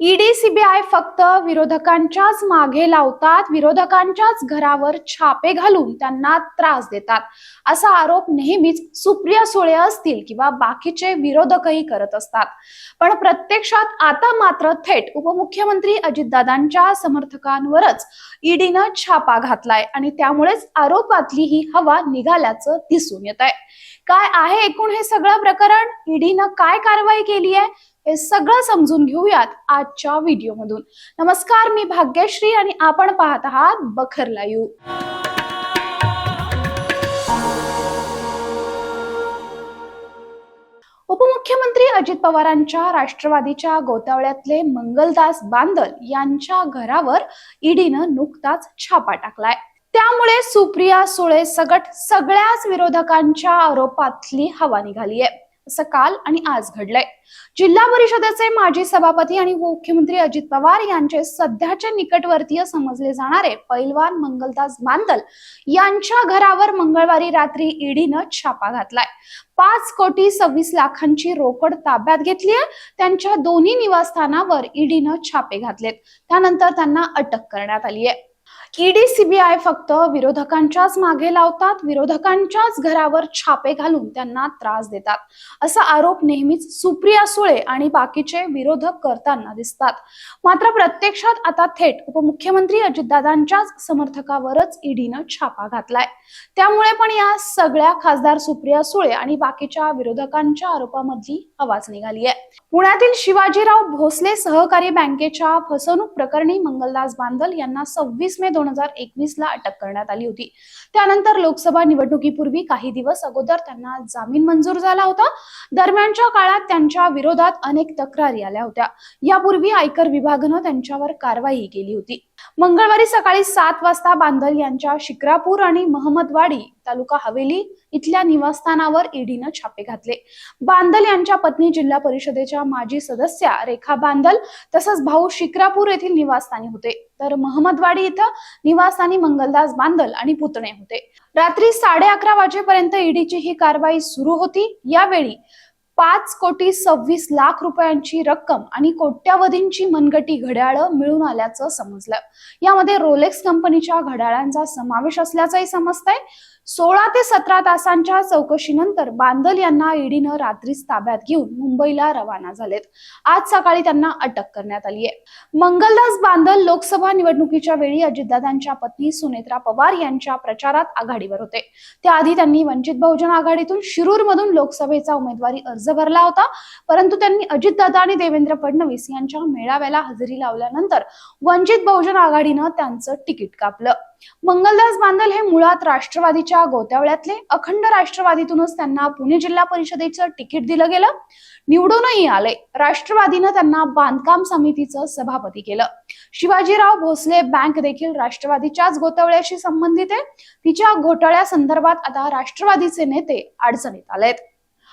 ED CBI फक्त विरोधकांच्याच मागे लावतात विरोधकांच्याच घरावर छापे घालून त्यांना त्रास देतात. असा आरोप नेहमीच सुप्रिया सुळे असतील किंवा बाकीचे विरोधकही करत असतात. पण प्रत्यक्षात आता मात्र थेट उपमुख्यमंत्री अजितदादांच्या समर्थकांवरच ईडीनं छापा घातलाय आणि त्यामुळेच आरोपातली ही हवा निघाल्याचं दिसून येत आहे काय आहे एकूण हे सगळं प्रकरण? ईडीनं काय कारवाई केली आहे हे सगळं समजून घेऊयात आजच्या व्हिडिओमधून. नमस्कार मी भाग्यश्री आणि आपण पाहत आहात बखर लाईव्ह. उपमुख्यमंत्री अजित पवारांच्या राष्ट्रवादीच्या गोतावळ्यातले मंगलदास बांदल यांच्या घरावर ईडीनं नुकताच छापा टाकलाय. त्यामुळे सुप्रिया सुळे सगट सगळ्याच विरोधकांच्या आरोपातली हवा निघालीय. असं काल आणि आज घडलंय. जिल्हा परिषदेचे माजी सभापती आणि मुख्यमंत्री अजित पवार यांचे सध्याचे निकटवर्तीय समजले जाणारे पैलवान मंगलदास बांदल यांच्या घरावर मंगळवारी रात्री ईडीनं छापा घातलाय. पाच कोटी सव्वीस लाखांची रोकड ताब्यात घेतली आहे. त्यांच्या दोन्ही निवासस्थानावर ईडीनं छापे घातलेत. त्यानंतर त्यांना अटक करण्यात आली आहे. ईडी सीबीआय फक्त विरोधकांच्याच मागे लावतात विरोधकांच्याच घरावर छापे घालून त्यांना त्रास देतात. असा आरोप नेहमीच सुप्रिया सुळे आणि बाकीचे विरोधक करताना दिसतात. मात्र प्रत्यक्षात आता थेट उपमुख्यमंत्री अजितदादांच्याच समर्थकावरच ईडीनं छापा घातलाय. त्यामुळे पण या सगळ्या खासदार सुप्रिया सुळे आणि बाकीच्या विरोधकांच्या आरोपामधली आवाज निघाली आहे पुण्यातील शिवाजीराव भोसले सहकारी बँकेच्या फसवणूक प्रकरणी मंगलदास बांदल यांना सव्वीस मे दोन हजार एकवीस ला अटक करण्यात आली होती. त्यानंतर लोकसभा निवडणुकीपूर्वी काही दिवस अगोदर त्यांना जामीन मंजूर झाला होता. दरम्यानच्या काळात त्यांच्या विरोधात अनेक तक्रारी आल्या होत्या. यापूर्वी आयकर विभागानं त्यांच्यावर कारवाई केली होती. मंगळवारी सकाळी सात वाजता बांधल यांच्या शिक्रापूर आणि महमदवाडी तालुका हवेली इथल्या निवासस्थानावर ईडीनं छापे घातले. बांदल यांच्या पत्नी जिल्हा परिषदेच्या माजी सदस्या रेखा बांदल तसंच भाऊ शिक्रापूर येथील निवासस्थानी होते. तर महमदवाडी इथं निवासस्थानी मंगलदास बांदल आणि पुतणे होते. रात्री साडे अकरा वाजेपर्यंत ईडीची ही कारवाई सुरू होती. यावेळी पाच कोटी सव्वीस लाख रुपयांची रक्कम आणि कोट्यावधींची मनगटी घड्याळं मिळून आल्याचं समजलं. यामध्ये रोलेक्स कंपनीच्या घड्याळांचा समावेश असल्याचंही समजतंय. सोळा ते सतरा तासांच्या चौकशीनंतर बांदल यांना ईडीनं रात्रीच ताब्यात घेऊन मुंबईला रवाना झालेत. आज सकाळी त्यांना अटक करण्यात आली आहे. मंगलदास बांदल लोकसभा निवडणुकीच्या वेळी अजितदादांच्या पत्नी सुनेत्रा पवार यांच्या प्रचारात आघाडीवर होते. त्याआधी त्यांनी वंचित बहुजन आघाडीतून शिरूर मधून लोकसभेचा उमेदवारी अर्ज भरला होता. परंतु त्यांनी अजितदादा आणि देवेंद्र फडणवीस यांच्या मेळाव्याला हजेरी लावल्यानंतर वंचित बहुजन आघाडीनं त्यांचं तिकीट कापलं. मंगलदास बांदल हे मुळात राष्ट्रवादीच्या गोत्यावळ्यातले अखंड राष्ट्रवादीतूनच त्यांना पुणे जिल्हा परिषदेचं तिकीट दिलं गेलं. निवडूनही आले. राष्ट्रवादीनं त्यांना बांधकाम समितीचं सभापती केलं. शिवाजीराव भोसले बँक देखील राष्ट्रवादीच्याच गोतावळ्याशी संबंधित आहे. तिच्या घोटाळ्या संदर्भात आता राष्ट्रवादीचे नेते अडचणीत आलेत.